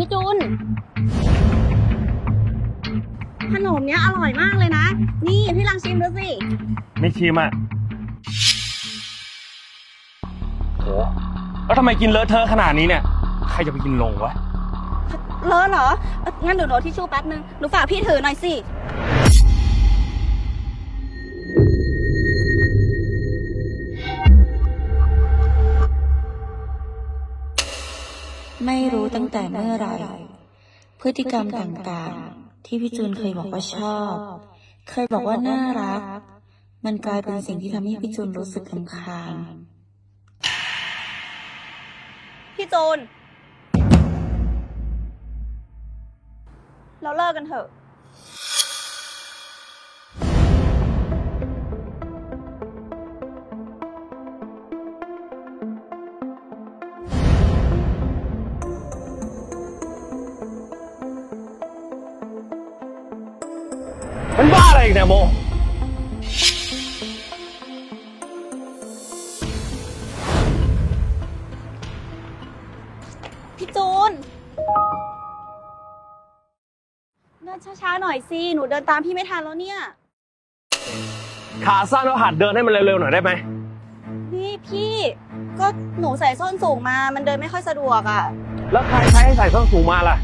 พี่จูนขนมเนี้ยอร่อยมากเลยนะ นี่พี่ลองชิมดูสิ ไม่ชิมอะโหแล้วทำไมกินเลอะเทอะขนาดนี้เนี่ย ใครจะไปกินลงวะ เลอะเหรอเอ้ยงั้นหนูโดนทิชชู่แป๊บนึง หนูฝากพี่ถือหน่อยสิ ไม่รู้ตั้งแต่เมื่อไรพฤติกรรมต่างๆ ที่พี่จูนเคยบอกว่าชอบ เคยบอกว่าน่ารัก มันกลายเป็นสิ่งที่ทำให้พี่จูนรู้สึกลำคาญพี่จูน เราเลิกกันเถอะ เนี่ยโมพี่จูน เดินช้าๆหน่อยสิ หนูเดินตามพี่ไม่ทันแล้วเนี่ย ขาสั้นแล้วหัดเดินให้มันเร็วๆหน่อยได้ไหม นี่พี่ ก็หนูใส่ส้นสูงมา มันเดินไม่ค่อยสะดวกอะ่ะ แล้วใครใช้ให้ใส่ส้นสูงมาล่ะ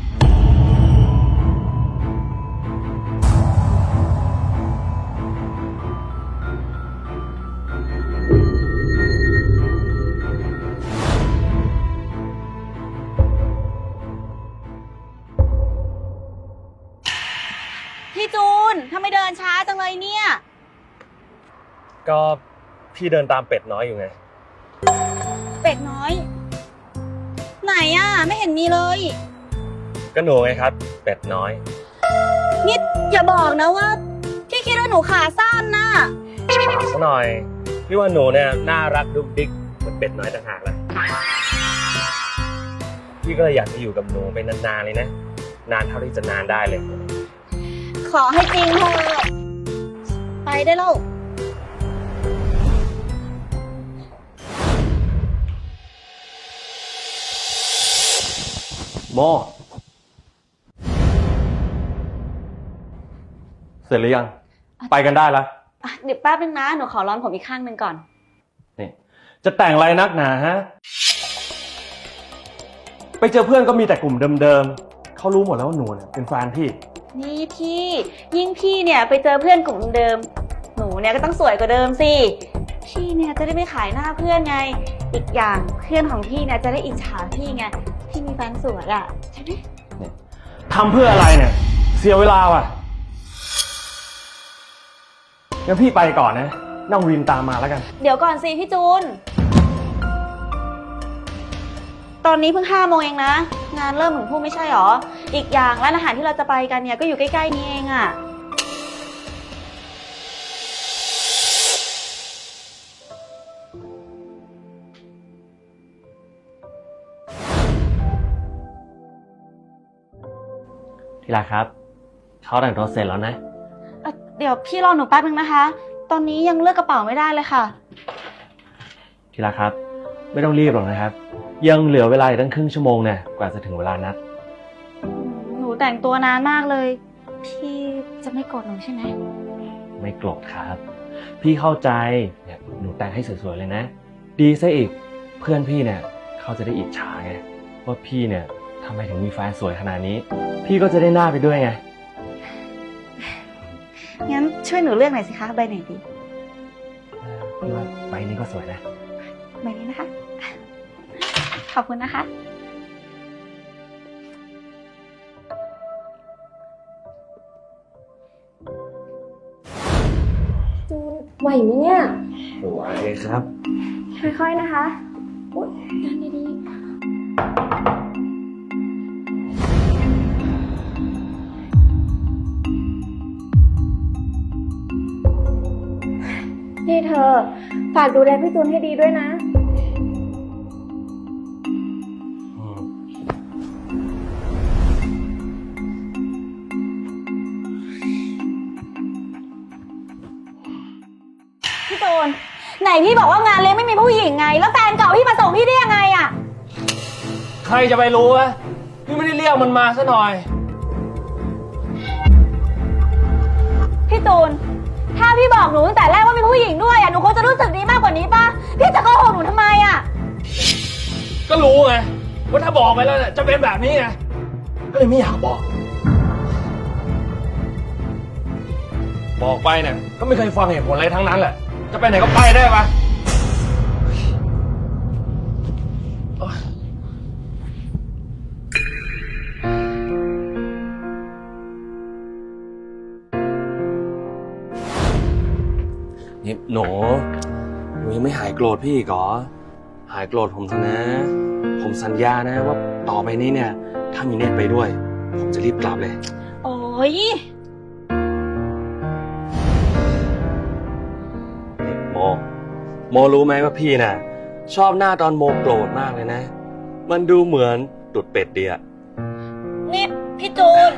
เลยเนี่ย ก็พี่เดินตามเป็ดน้อยอยู่ไง เป็ดน้อย ไหนอะ่ะ ไม่เห็นมีเลย ก็หนูไงครับ เป็ดน้อย นี่อย่าบอกนะว่าพี่คิดว่าหนูขาสั้นน่ะซะหน่อย พี่ว่าหนูเนี่ยน่ารักดุกดิกเหมือนเป็ดน้อยต่างหากแหละพี่ก็เลยอยากจะอยู่กับหนูไปนานๆเลยนะ นานเท่าที่จะนานได้เลย ขอให้จริงเถอะ ไปได้แล้วโมเสร็จหรือยัง ไปกันได้ละอะเดี๋ยวแป๊บนึงนะ หนูขอร้อนผมอีกข้างหนึ่งก่อน นี่ จะแต่งอะไรนักหนาฮะ ไปเจอเพื่อนก็มีแต่กลุ่มเดิมๆเขารู้หมดแล้วว่าหนูเนี่ยเป็นแฟนพี่ นี่พี่ยิ่งพี่เนี่ยไปเจอเพื่อนกลุ่มเดิม หนูเนี่ยก็ต้องสวยกว่าเดิมสิ พี่เนี่ยจะได้ไม่ขายหน้าเพื่อนไง อีกอย่างเพื่อนของพี่เนี่ยจะได้อิจฉาพี่ไง พี่มีแฟนสวยอะใช่ไหมทำเพื่ออะไรเนี่ย เสียเวลาว่ะงั้นพี่ไปก่อนนะ นั่งวินตามมาแล้วกัน เดี๋ยวก่อนสิพี่จูน ตอนนี้เพิ่งห้าโมงเองนะ งานเริ่มถึงพุ่งไม่ใช่หรอ อีกอย่างร้านอาหารที่เราจะไปกันเนี่ยก็อยู่ใกล้ๆนี้เองอะทีละครับ เขาแต่งตัวเสร็จแล้วนะเอ่อเดี๋ยวพี่รอหนูแป๊บนึงนะคะ ตอนนี้ยังเลือกกระเป๋าไม่ได้เลยค่ะ ทีละครับ ไม่ต้องรีบหรอกนะครับ ยังเหลือเวลาอีกตั้งครึ่งชั่วโมงเนี่ยกว่าจะถึงเวลานัด หนูแต่งตัวนานมากเลย พี่จะไม่โกรธหนูใช่ไหมไม่โกรธครับ พี่เข้าใจเนี่ยหนูแต่งให้สวยๆเลยนะ ดีซะอีกเพื่อนพี่เนี่ยเขาจะได้อิจฉาไงว่าพี่เนี่ยทำไมถึงมีแฟนสวยขนาดนี้ พี่ก็จะได้หน้าไปด้วยไง งั้นช่วยหนูเลือกหน่อยสิคะใบไหนดีพี่ว่าใบนี้ก็สวยนะใบนี้นะคะ ขอบคุณนะคะ จูนไหวไหมเนี่ยสวยครับ ค่อยๆนะคะอุ๊ยดันดีๆนี่เธอ ฝากดูแลพี่จูนให้ดีด้วยนะ พี่โจนไหนพี่บอกว่างานเลี้ยงไม่มีผู้หญิงไง แล้วแฟนเก่าพี่มาส่งพี่ได้ยังไงอะใครจะไปรู้วะพี่ไม่ได้เรียกมันมาซะหน่อย พี่ตูน ถ้าพี่บอกหนูตั้งแต่แรกว่ามีผู้หญิงด้วยอะหนูคงจะรู้สึกดีมากกว่านี้ป่ะพี่จะโกหกหนูทำไมอะก็รู้ไงว่าถ้าบอกไปแล้วเนี่ยจะเป็นแบบนี้ไงก็เลยไม่อยากบอก บอกไปเนี่ยก็ไม่เคยฟังเหตุผลอะไรทั้งนั้นแหละ จะไปไหนก็ไปได้ปะโอ๊ยนี่หนูหนูยังไม่หายโกรธพี่อีกเหรอ หายโกรธผมเถอะนะ ผมสัญญานะว่าต่อไปนี้เนี่ย ถ้ามีเนตไปด้วย ผมจะรีบกลับเลย โอ้ย รู้ไหมว่าพี่น่ะ ชอบหน้าตอนโมโกรธมากเลยนะ มันดูเหมือนตุดเป็ดเดียนี่พี่จูน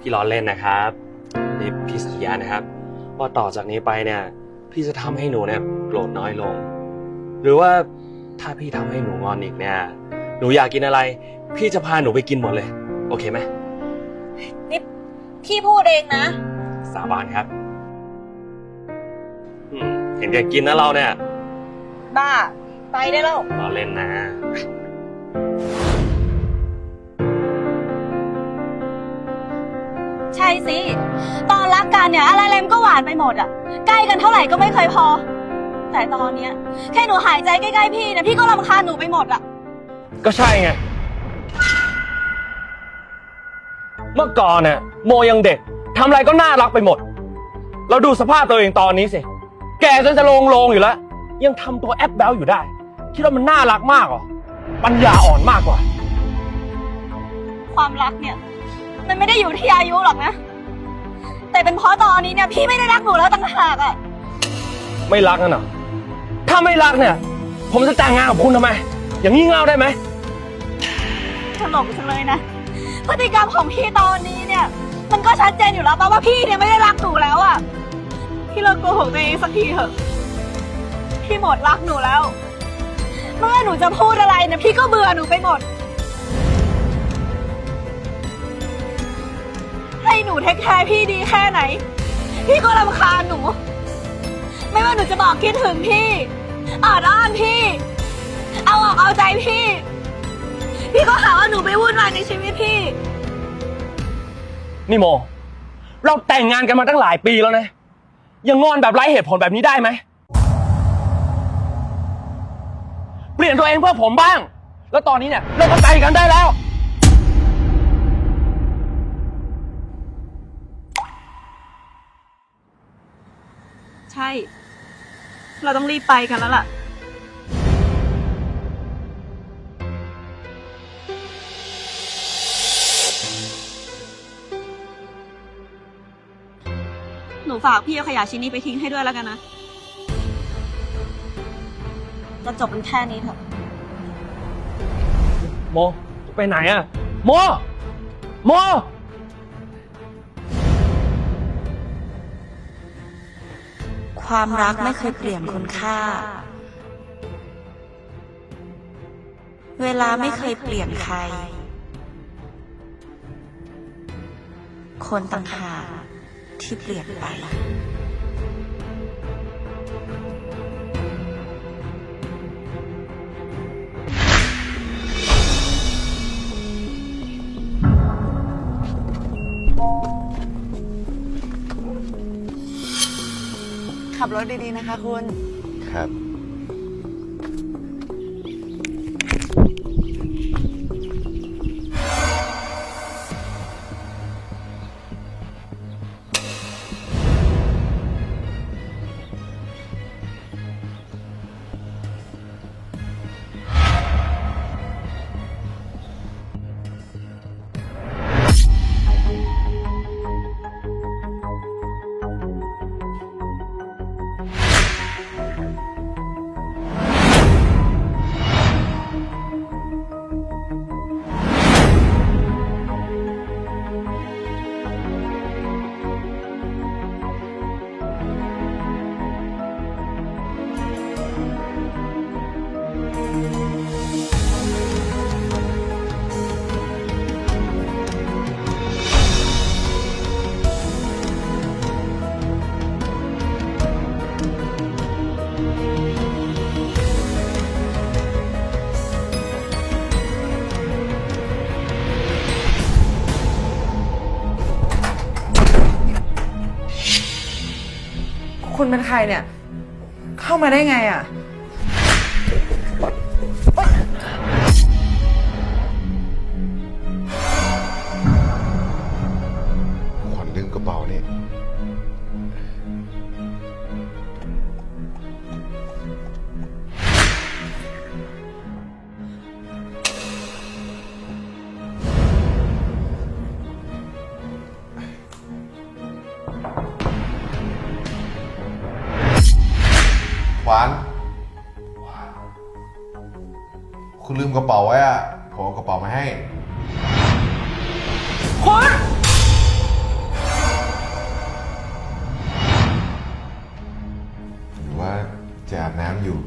พี่ล้อเล่นนะครับนี่พี่สัญญานะครับ ว่าต่อจากนี้ไปเนี่ย พี่จะทำให้หนูเนี่ยโกรธน้อยลง หรือว่าถ้าพี่ทำให้หนูงอนอีกเนี่ย หนูอยากกินอะไร พี่จะพาหนูไปกินหมดเลย โอเคไหมนี่พี่พูดเองนะ สาบานครับอืมเห็นแกกินนะเราเนี่ย บ้า ไปได้แล้วล้อเล่นนะ ใช่สิ ตอนรักกันเนี่ย อะไรอะไรมันก็หวานไปหมดอะใกล้กันเท่าไหร่ก็ไม่เคยพอ แต่ตอนเนี้ย แค่หนูหายใจใกล้ๆพี่เนี่ยพี่ก็รำคาญหนูไปหมดอะก็ใช่ไง เมื่อก่อนเนี่ยโมยังเด็กทำอะไรก็น่ารักไปหมด เราดูสภาพตัวเองตอนนี้สิ แกจนจะลงลงอยู่แล้ว ยังทำตัวแอปแบลอยู่ได้ คิดว่ามันน่ารักมากเหรอ ปัญญาอ่อนมากกว่า ความรักเนี่ย มันไม่ได้อยู่ที่อายุหรอกนะ แต่เป็นเพราะตอนนี้เนี่ย พี่ไม่ได้รักหนูแล้วต่างหากอะไม่รักนั่นเหรอถ้าไม่รักเนี่ย ผมจะแต่งงานกับคุณทำไม อย่างงี้เง่าได้ไหมตลกจังเลยนะ พฤติกรรมของพี่ตอนนี้เนี่ย มันก็ชัดเจนอยู่แล้วป่ะว่าพี่เนี่ยไม่ได้รักหนูแล้วอะพี่เลิกโกหกตัวเองสักทีเถอะ พี่หมดรักหนูแล้ว เมื่อหนูจะพูดอะไรเนี่ยพี่ก็เบื่อหนูไปหมด ให้หนูเทคแคร์พี่ดีแค่ไหน พี่ก็รำคาญหนู ไม่ว่าหนูจะบอกคิดถึงพี่ออดอ้อนพี่ เอาออกเอาใจพี่ พี่ก็หาว่าหนูไปวุ่นวายในชีวิตพี่ นี่โม เราแต่งงานกันมาตั้งหลายปีแล้วนะ ยังงอนแบบไร้เหตุผลแบบนี้ได้ไหม ลี่ยนตัวเองเพื่อผมบ้าง แล้วตอนนี้เนี่ยเราก็ใจกันได้แล้ว ใช่ เราต้องรีบไปกันแล้วล่ะ หนูฝากพี่เอาขยะชิ้นนี้ไปทิ้งให้ด้วยแล้วกันนะ จะจบเป็นแค่นี้เถอะ โมจะไปไหนอะโม โม ความรักไม่เคยเปลี่ยนคุณค่า เวลาไม่เคยเปลี่ยนใคร คนต่างหากที่เปลี่ยนไป ขับรถดีๆนะคะคุณ ครับ เป็นใครเนี่ย เข้ามาได้ไงอะ ระเป๋าไว้อะผมเอากระเป๋ามาให้ คุณ หรือว่าจะอาบน้ำอยู่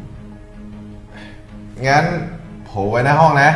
งั้นผมไว้หน้าห้องนะ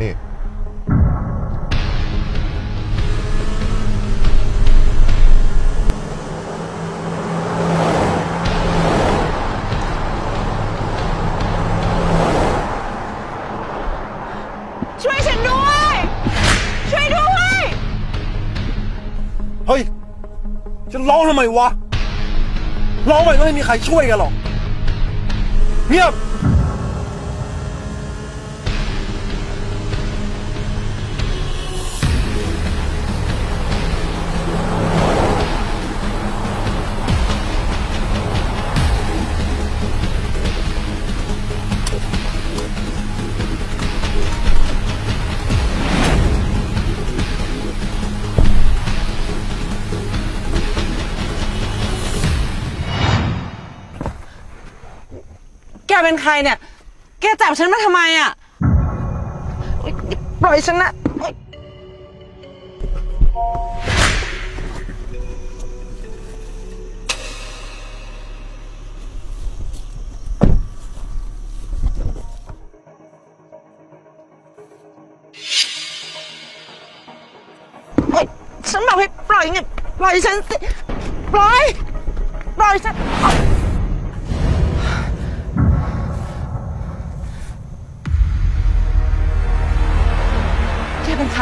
นมันคือขวัญนี่ช่วยฉันด้วย ช่วยด้วย เฮ้ยจะร้องทำไมวะร้องไปก็ไม่มีใครช่วยกันหรอก เงียบ เป็นใครเนี่ย แกจับฉันมาทำไมอะโอ๊ยปล่อยฉันนะโอ๊ยโอ๊ยฉันบอกให้ปล่อยไงปล่อยฉันสิปล่อย ปล่อยฉัน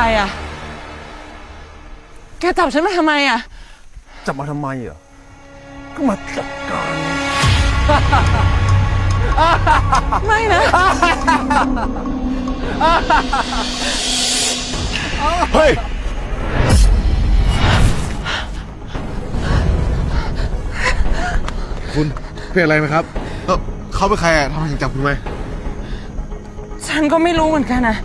รอะ แกจับฉันมาทำไมอะ จับมาทำไมอะก็มาจัดการ ไม่นะ เฮ้ย คุณเป็นอะไรไหมครับเออเขาเป็นใครอะทำไมถึงจับคุณไหม ฉันก็ไม่รู้เหมือนกันนะ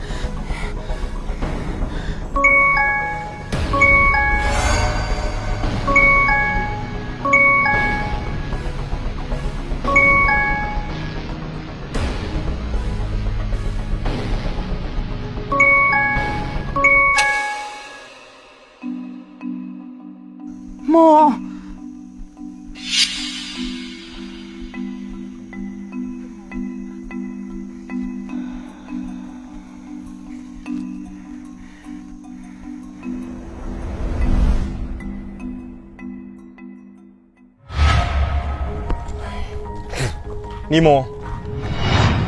นี่โม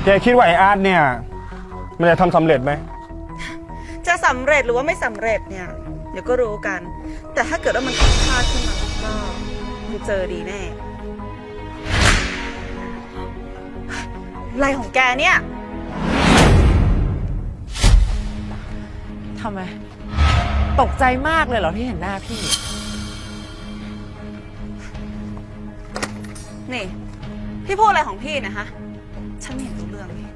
แกคิดว่าไอ้อาร์ตเนี่ย มันจะทำสำเร็จไหมสำเร็จหรือว่าไม่สำเร็จเนี่ย เดี๋ยวก็รู้กัน แต่ถ้าเกิดว่ามันผิดพลาดขึ้นมาก็มึงเจอดีแน่ อะไรของแกเนี่ยทำไม ตกใจมากเลยเหรอที่เห็นหน้าพี่ นี่ พี่พูดอะไรของพี่เนะฮะ ฉันไม่เห็นรู้เรื่องเลย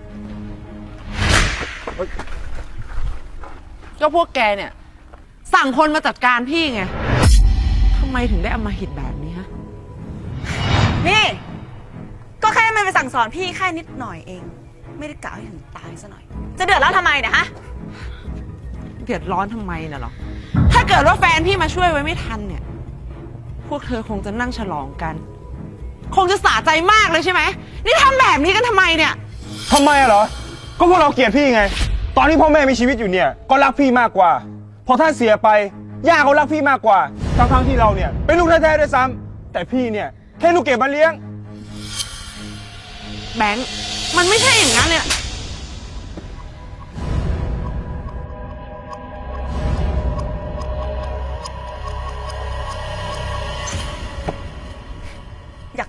ก็พวกแกเนี่ย สั่งคนมาจัดการพี่ไงทำไมถึงได้เอามาหิดแบบนี้ฮะ นี่ ก็แค่มันไปสั่งสอนพี่แค่นิดหน่อยเอง ไม่ได้กล่าวให้ถึงตายซะหน่อย จะเดือดร้อนทำไมเนะฮะ เดือดร้อนทำไมน่ะเหรอ ถ้าเกิดว่าแฟนพี่มาช่วยไว้ไม่ทันเนี่ย พวกเธอคงจะนั่งฉลองกัน คงจะสะใจมากเลยใช่ไหม นี่ทำแบบนี้กันทำไมเนี่ย ทำไมอะเหรอ ก็พวกเราเกลียดพี่ไง ตอนที่พ่อแม่มีชีวิตอยู่เนี่ย ก็รักพี่มากกว่า พอท่านเสียไป ย่าเขารักพี่มากกว่า ทั้งๆที่เราเนี่ยเป็นลูกแท้ๆด้วยซ้ำแต่พี่เนี่ยแค่ลูกเก็บมาเลี้ยง แบงค์ มันไม่ใช่อย่างนั้นเลย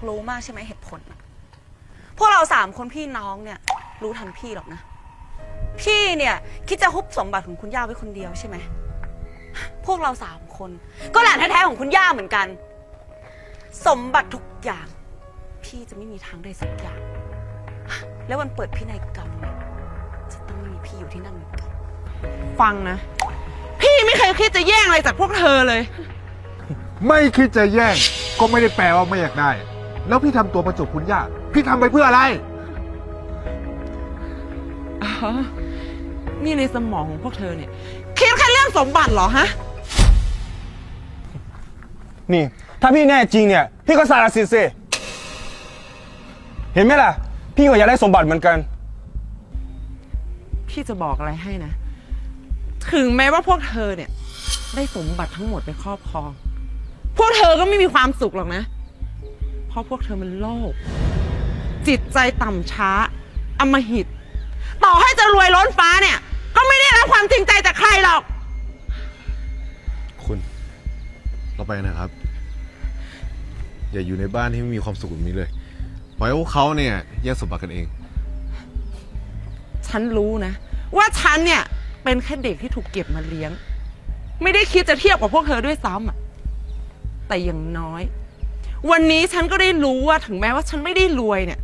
ากรู้มากใช่ไหมเหตุผลพวกเราสามคนพี่น้องเนี่ย รู้ทันพี่หรอกนะ พี่เนี่ย คิดจะฮุบสมบัติของคุณย่าไว้คนเดียวใช่ไหม พวกเราสามคน ก็หลานแท้ๆของคุณย่าเหมือนกัน สมบัติทุกอย่าง พี่จะไม่มีทางได้สักอย่าง แล้ววันเปิดพินัยกรรมเนี่ยจะต้องไม่มีพี่อยู่ที่นั่นเหมือนกัน ฟังนะ พี่ไม่เคยคิดจะแย่งอะไรจากพวกเธอเลย ไม่คิดจะแย่งก็ไม่ได้แปลว่าไม่อยากได้ แล้วพี่ทำตัวประจบคุณย่าพี่ทำไปเพื่ออะไร อ๋อนี่ในสมองของพวกเธอเนี่ย คิดแค่เรื่องสมบัติเหรอฮะ นี่ ถ้าพี่แน่จริงเนี่ย พี่ก็สารสิทธิ์สิเห็นไหมล่ะ พี่ก็อยากได้สมบัติเหมือนกัน พี่จะบอกอะไรให้นะ ถึงแม้ว่าพวกเธอเนี่ย ได้สมบัติทั้งหมดไปครอบครอง พวกเธอก็ไม่มีความสุขหรอกนะ เพราะพวกเธอมันโลภจิตใจต่ำช้า อำมหิต ต่อให้จะรวยล้นฟ้าเนี่ย ก็ไม่ได้รับความจริงใจจากใครหรอก คุณ เราไปนะครับ อย่าอยู่ในบ้านที่ไม่มีความสุขแบบนี้เลยปล่อยให้พวกเขาเนี่ยแยกสมบัติกันเอง ฉันรู้นะ ว่าฉันเนี่ยเป็นแค่เด็กที่ถูกเก็บมาเลี้ยง ไม่ได้คิดจะเทียบกับพวกเธอด้วยซ้ำอะแต่อย่างน้อย วันนี้ฉันก็ได้รู้ว่าถึงแม้ว่าฉันไม่ได้รวยเนี่ย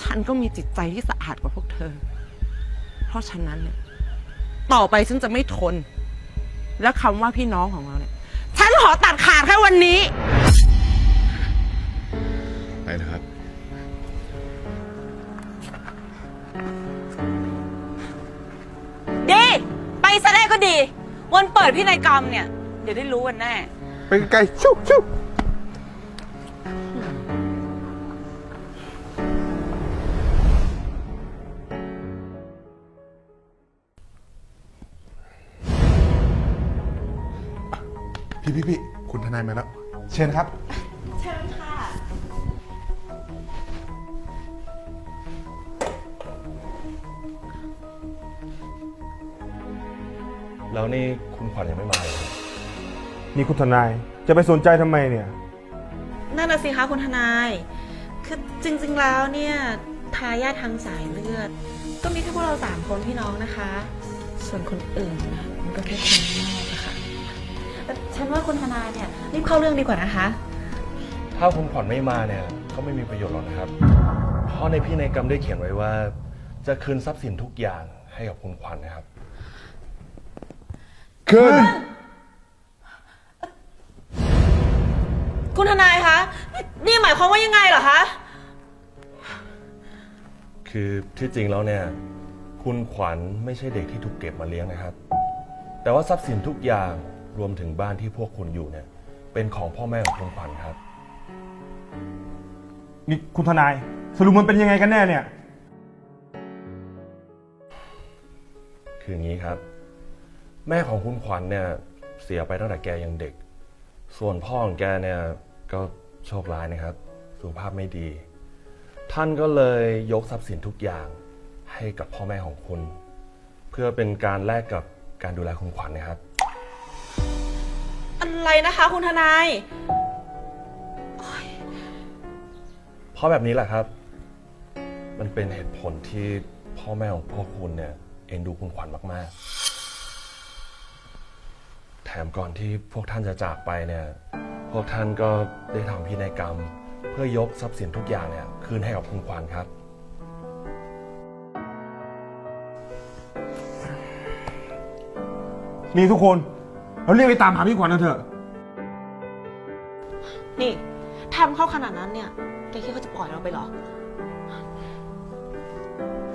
ฉันก็มีจิตใจที่สะอาดกว่าพวกเธอ เพราะฉะนั้นเนี่ย ต่อไปฉันจะไม่ทน และคำว่าพี่น้องของเราเนี่ย ฉันขอตัดขาดแค่วันนี้ ไปนะครับ ดี ไปซะได้ก็ดี วันเปิดพินัยกรรมเนี่ย เดี๋ยวได้รู้กันแน่ ไปไกลชุบชุบพี่พี่พี่คุณทนายมาแล้ว เชิญครับ เชิญค่ะ แล้วนี่คุณขวัญยังไม่มาเลยครับ นี่คุณทนายจะไปสนใจทำไมเนี่ย นั่นน่ะสิคะคุณทนาย คือจริงๆแล้วเนี่ยทายาททางสายเลือด ก็มีแค่พวกเราสามคนพี่น้องนะคะ ส่วนคนอื่นนะมันก็แค่คนนอกอะค่ะแต่ฉันว่าคุณทนายเนี่ยรีบเข้าเรื่องดีกว่านะคะ ถ้าคุณขวัญไม่มาเนี่ยก็ไม่มีประโยชน์หรอกนะครับ เพราะในพินัยกรรมได้เขียนไว้ว่า จะคืนทรัพย์สินทุกอย่างให้กับคุณขวัญนะครับ ขึ้น คุณทนายคะนี่นี่หมายความว่ายังไงเหรอคะ คือที่จริงแล้วเนี่ย คุณขวัญไม่ใช่เด็กที่ถูกเก็บมาเลี้ยงนะครับ แต่ว่าทรัพย์สินทุกอย่างรวมถึงบ้านที่พวกคุณอยู่เนี่ย เป็นของพ่อแม่ของคุณขวัญครับ นี่คุณทนายสรุปมันเป็นยังไงกันแน่เนี่ย คืออย่างนี้ครับ แม่ของคุณขวัญเนี่ยเสียไปตั้งแต่แกยังเด็ก ส่วนพ่อของแกเนี่ย ก็โชคร้ายนะครับ สุขภาพไม่ดี ท่านก็เลยยกทรัพย์สินทุกอย่างให้กับพ่อแม่ของคุณ เพื่อเป็นการแลกกับการดูแลคุณขวัญนะครับ อะไรนะคะคุณทนาย เพราะแบบนี้แหละครับ มันเป็นเหตุผลที่พ่อแม่ของพวกคุณเนี่ยเอ็นดูคุณขวัญมาก ๆ แถมก่อนที่พวกท่านจะจากไปเนี่ย พวกท่านก็ได้ทำพินัยกรรม เพื่อยกทรัพย์สินทุกอย่างเนี่ยคืนให้กับคุณขวัญครับ นี่ทุกคนเราเรียกไปตามหาพี่ขวัญกันเถอะ นี่ทำเข้าขนาดนั้นเนี่ย แกคิดว่าจะปล่อยเราไปเหรอ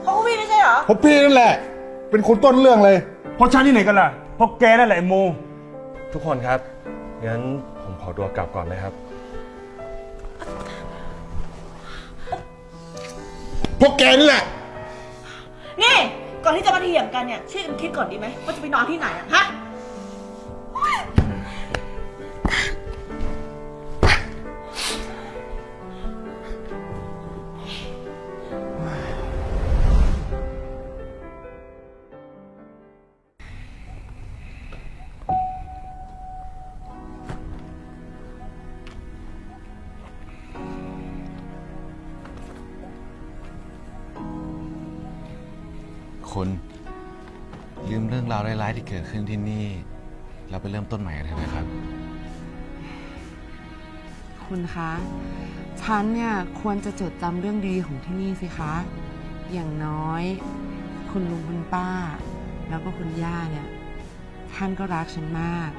โอ้พี่ไม่ใช่เหรอเพราะพี่นั่นแหละ เป็นคนต้นเรื่องเลย เพราะฉันที่ไหนกันล่ะเพราะแกนั่นแหละไอ้โม ทุกคนครับงั้นผม ขอตัวกลับก่อนนะครับ พวกแกนี่แหละ นี่ ก่อนที่จะมาเถียงกันเนี่ยช่วยกันคิดก่อนดีไหมว่าจะไปนอนที่ไหนอะฮะ ราวร้ายๆที่เกิดขึ้นที่นี่ เราไปเริ่มต้นใหม่กันเถอะนะครับ คุณคะ ฉันเนี่ยควรจะจดจำเรื่องดีของที่นี่สิคะ อย่างน้อย คุณลุงคุณป้า แล้วก็คุณย่าเนี่ย ท่านก็รักฉันมาก